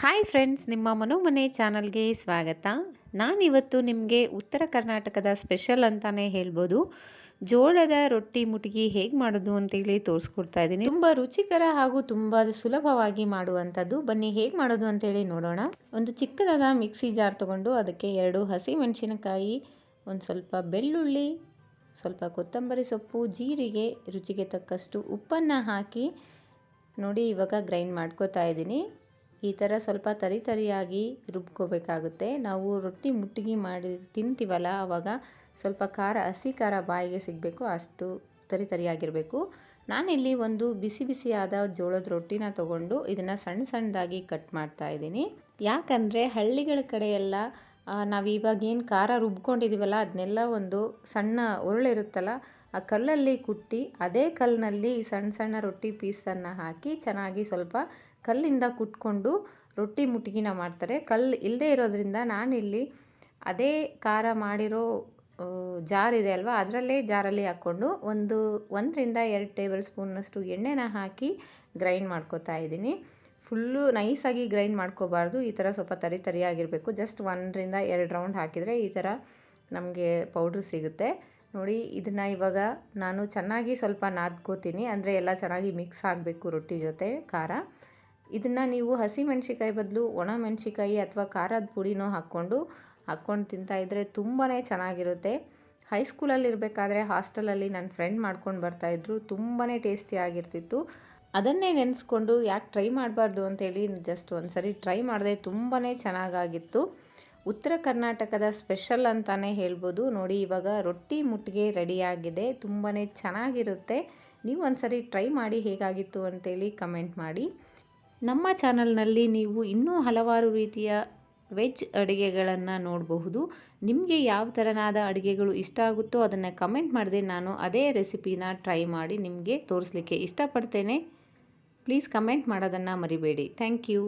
Hi friends, ನಿಮ್ಮ ಮನೋಮನೆ ಚಾನಲ್ಗೆ ಸ್ವಾಗತ. ನಾನಿವತ್ತು ನಿಮಗೆ ಉತ್ತರ ಕರ್ನಾಟಕದ ಸ್ಪೆಷಲ್ ಅಂತಲೇ ಹೇಳ್ಬೋದು. ಜೋಳದ ರೊಟ್ಟಿ ಮುಟಗಿ ಹೇಗೆ ಮಾಡೋದು ಅಂತೇಳಿ ತೋರಿಸ್ಕೊಡ್ತಾ ಇದ್ದೀನಿ. ತುಂಬ ರುಚಿಕರ ಹಾಗೂ ತುಂಬ ಸುಲಭವಾಗಿ ಮಾಡುವಂಥದ್ದು. ಬನ್ನಿ, ಹೇಗೆ ಮಾಡೋದು ಅಂತೇಳಿ ನೋಡೋಣ. ಒಂದು ಚಿಕ್ಕದಾದ ಮಿಕ್ಸಿ ಜಾರ್ ತೊಗೊಂಡು ಅದಕ್ಕೆ ಎರಡು ಹಸಿ ಮೆಣಸಿನಕಾಯಿ ಒಂದು ಸ್ವಲ್ಪ ಬೆಳ್ಳುಳ್ಳಿ, ಸ್ವಲ್ಪ ಕೊತ್ತಂಬರಿ ಸೊಪ್ಪು, ಜೀರಿಗೆ, ರುಚಿಗೆ ತಕ್ಕಷ್ಟು ಉಪ್ಪನ್ನು ಹಾಕಿ ನೋಡಿ ಇವಾಗ ಗ್ರೈಂಡ್ ಮಾಡ್ಕೋತಾ ಇದ್ದೀನಿ. ಈ ಥರ ಸ್ವಲ್ಪ ತರಿ ತರಿಯಾಗಿ ರುಬ್ಕೋಬೇಕಾಗುತ್ತೆ. ನಾವು ರೊಟ್ಟಿ ಮುಟ್ಟಿಗೆ ಮಾಡಿ ತಿಂತೀವಲ್ಲ ಆವಾಗ ಸ್ವಲ್ಪ ಖಾರ, ಹಸಿ ಖಾರ ಬಾಯಿಗೆ ಸಿಗಬೇಕು, ಅಷ್ಟು ತರಿ ತರಿಯಾಗಿರಬೇಕು. ನಾನಿಲ್ಲಿ ಒಂದು ಬಿಸಿ ಬಿಸಿಯಾದ ಜೋಳದ ರೊಟ್ಟಿನ ತೊಗೊಂಡು ಇದನ್ನು ಸಣ್ಣ ಸಣ್ಣದಾಗಿ ಕಟ್ ಮಾಡ್ತಾ ಇದ್ದೀನಿ. ಯಾಕಂದರೆ ಹಳ್ಳಿಗಳ ಕಡೆ ಎಲ್ಲ ನಾವು ಇವಾಗ ಏನು ಖಾರ ರುಬ್ಕೊಂಡಿದ್ದೀವಲ್ಲ ಅದನ್ನೆಲ್ಲ ಒಂದು ಸಣ್ಣ ಉರುಳಿರುತ್ತಲ್ಲ ಆ ಕಲ್ಲಲ್ಲಿ ಕುಟ್ಟಿ, ಅದೇ ಕಲ್ಲಿನಲ್ಲಿ ಸಣ್ಣ ಸಣ್ಣ ರೊಟ್ಟಿ ಪೀಸನ್ನು ಹಾಕಿ ಚೆನ್ನಾಗಿ ಸ್ವಲ್ಪ ಕಲ್ಲಿಂದ ಕುಟ್ಕೊಂಡು ರೊಟ್ಟಿ ಮುಟ್ಗಿನ ಮಾಡ್ತಾರೆ. ಕಲ್ಲು ಇಲ್ಲದೆ ಇರೋದ್ರಿಂದ ನಾನಿಲ್ಲಿ ಅದೇ ಖಾರ ಮಾಡಿರೋ ಜಾರ್ ಇದೆ ಅಲ್ವಾ, ಅದರಲ್ಲೇ ಜಾರಲ್ಲಿ ಹಾಕ್ಕೊಂಡು ಒಂದು ಒಂದರಿಂದ ಎರಡು ಟೇಬಲ್ ಸ್ಪೂನ್ನಷ್ಟು ಎಣ್ಣೆನ ಹಾಕಿ ಗ್ರೈಂಡ್ ಮಾಡ್ಕೋತಾ ಇದ್ದೀನಿ. ಫುಲ್ಲು ನೈಸಾಗಿ ಗ್ರೈಂಡ್ ಮಾಡ್ಕೋಬಾರ್ದು. ಈ ಥರ ಸ್ವಲ್ಪ ತರಿ ತರಿಯಾಗಿರಬೇಕು. ಜಸ್ಟ್ ಒಂದರಿಂದ ಎರಡು ರೌಂಡ್ ಹಾಕಿದರೆ ಈ ಥರ ನಮಗೆ ಪೌಡ್ರ್ ಸಿಗುತ್ತೆ. ನೋಡಿ, ಇದನ್ನು ಇವಾಗ ನಾನು ಚೆನ್ನಾಗಿ ಸ್ವಲ್ಪ ನಾದ್ಕೋತೀನಿ. ಅಂದರೆ ಎಲ್ಲ ಚೆನ್ನಾಗಿ ಮಿಕ್ಸ್ ಆಗಬೇಕು ರೊಟ್ಟಿ ಜೊತೆ, ಖಾರ. ಇದನ್ನು ನೀವು ಹಸಿ ಮೆಣಸಿಕಾಯಿ ಬದಲು ಒಣ ಮೆಣಸಿಕಾಯಿ ಅಥವಾ ಖಾರದ ಪುಡಿನೂ ಹಾಕ್ಕೊಂಡು ಹಾಕ್ಕೊಂಡು ತಿಂತಾಯಿದ್ರೆ ತುಂಬಾ ಚೆನ್ನಾಗಿರುತ್ತೆ. ಹೈಸ್ಕೂಲಲ್ಲಿ ಇರಬೇಕಾದ್ರೆ ಹಾಸ್ಟೆಲಲ್ಲಿ ನನ್ನ ಫ್ರೆಂಡ್ ಮಾಡ್ಕೊಂಡು ಬರ್ತಾಯಿದ್ರು ತುಂಬಾ ಟೇಸ್ಟಿಯಾಗಿರ್ತಿತ್ತು ಅದನ್ನೇ ನೆನೆಸ್ಕೊಂಡು ಯಾಕೆ ಟ್ರೈ ಮಾಡಬಾರ್ದು ಅಂತೇಳಿ ಜಸ್ಟ್ ಒಂದು ಸರಿ ಟ್ರೈ ಮಾಡಿದೆ. ತುಂಬಾ ಚೆನ್ನಾಗಾಗಿತ್ತು. ಉತ್ತರ ಕರ್ನಾಟಕದ ಸ್ಪೆಷಲ್ ಅಂತಲೇ ಹೇಳ್ಬೋದು. ನೋಡಿ, ಇವಾಗ ರೊಟ್ಟಿ ಮುಟ್ಟಿಗೆ ರೆಡಿಯಾಗಿದೆ ತುಂಬಾ ಚೆನ್ನಾಗಿರುತ್ತೆ. ನೀವು ಒಂದು ಸರಿ ಟ್ರೈ ಮಾಡಿ ಹೇಗಾಗಿತ್ತು ಅಂತೇಳಿ ಕಮೆಂಟ್ ಮಾಡಿ. ನಮ್ಮ ಚಾನಲ್ನಲ್ಲಿ ನೀವು ಇನ್ನೂ ಹಲವಾರು ರೀತಿಯ ವೆಜ್ ಅಡುಗೆಗಳನ್ನು ನೋಡಬಹುದು. ನಿಮಗೆ ಯಾವ ಥರನಾದ ಅಡುಗೆಗಳು ಇಷ್ಟ ಆಗುತ್ತೋ ಅದನ್ನು ಕಮೆಂಟ್ ಮಾಡಿದೆ ನಾನು ಅದೇ ರೆಸಿಪಿನ ಟ್ರೈ ಮಾಡಿ ನಿಮಗೆ ತೋರಿಸ್ಲಿಕ್ಕೆ ಇಷ್ಟಪಡ್ತೇನೆ. ಪ್ಲೀಸ್ ಕಮೆಂಟ್ ಮಾಡೋದನ್ನು ಮರಿಬೇಡಿ. Thank you